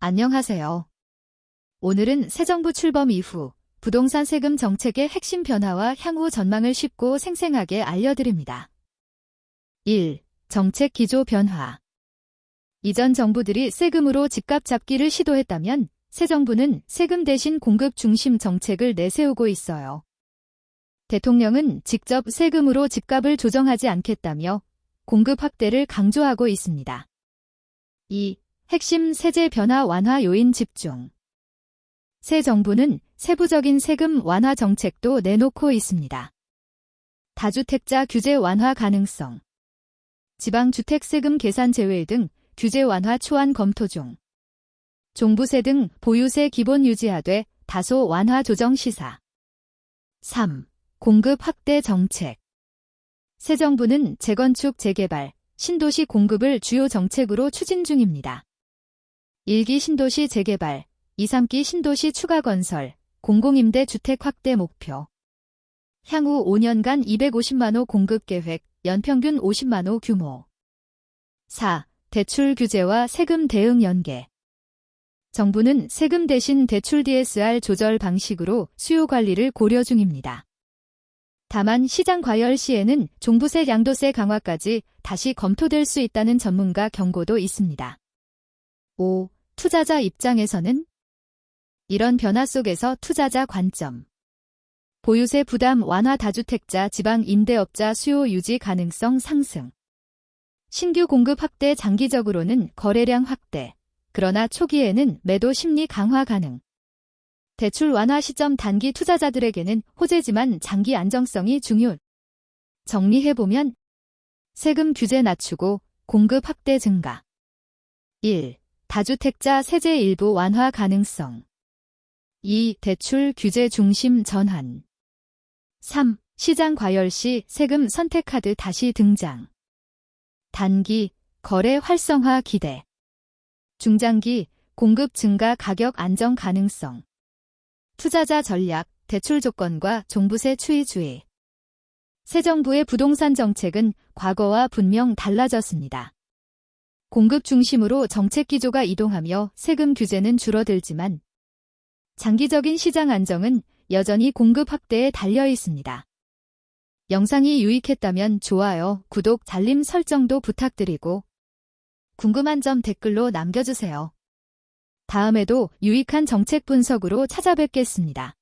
안녕하세요. 오늘은 새 정부 출범 이후 부동산 세금 정책의 핵심 변화와 향후 전망을 쉽고 생생하게 알려드립니다. 1. 정책 기조 변화. 이전 정부들이 세금으로 집값 잡기를 시도했다면 새 정부는 세금 대신 공급 중심 정책을 내세우고 있어요. 대통령은 직접 세금으로 집값을 조정하지 않겠다며 공급 확대를 강조하고 있습니다. 2. 핵심 세제 변화 완화 요인 집중. 새 정부는 세부적인 세금 완화 정책도 내놓고 있습니다. 다주택자 규제 완화 가능성. 지방주택세금 계산 제외 등 규제 완화 초안 검토 중. 종부세 등 보유세 기본 유지하되 다소 완화 조정 시사. 3. 공급 확대 정책. 새 정부는 재건축 재개발, 신도시 공급을 주요 정책으로 추진 중입니다. 1기 신도시 재개발, 2, 3기 신도시 추가 건설, 공공임대 주택 확대 목표. 향후 5년간 250만 호 공급 계획, 연평균 50만 호 규모. 4. 대출 규제와 세금 대응 연계. 정부는 세금 대신 대출 DSR 조절 방식으로 수요 관리를 고려 중입니다. 다만 시장 과열 시에는 종부세 양도세 강화까지 다시 검토될 수 있다는 전문가 경고도 있습니다. 5. 투자자 입장에서는 이런 변화 속에서 투자자 관점. 보유세 부담 완화 다주택자 지방 임대업자 수요 유지 가능성 상승. 신규 공급 확대 장기적으로는 거래량 확대. 그러나 초기에는 매도 심리 강화 가능. 대출 완화 시점 단기 투자자들에게는 호재지만 장기 안정성이 중요. 정리해보면 세금 규제 낮추고 공급 확대 증가. 1. 다주택자 세제 일부 완화 가능성. 2. 대출 규제 중심 전환. 3. 시장 과열 시 세금 선택 카드 다시 등장. 단기 거래 활성화 기대. 중장기 공급 증가 가격 안정 가능성. 투자자 전략, 대출 조건과 종부세 추이 주의. 새 정부의 부동산 정책은 과거와 분명 달라졌습니다. 공급 중심으로 정책 기조가 이동하며 세금 규제는 줄어들지만 장기적인 시장 안정은 여전히 공급 확대에 달려 있습니다. 영상이 유익했다면 좋아요, 구독, 알림 설정도 부탁드리고 궁금한 점 댓글로 남겨주세요. 다음에도 유익한 정책 분석으로 찾아뵙겠습니다.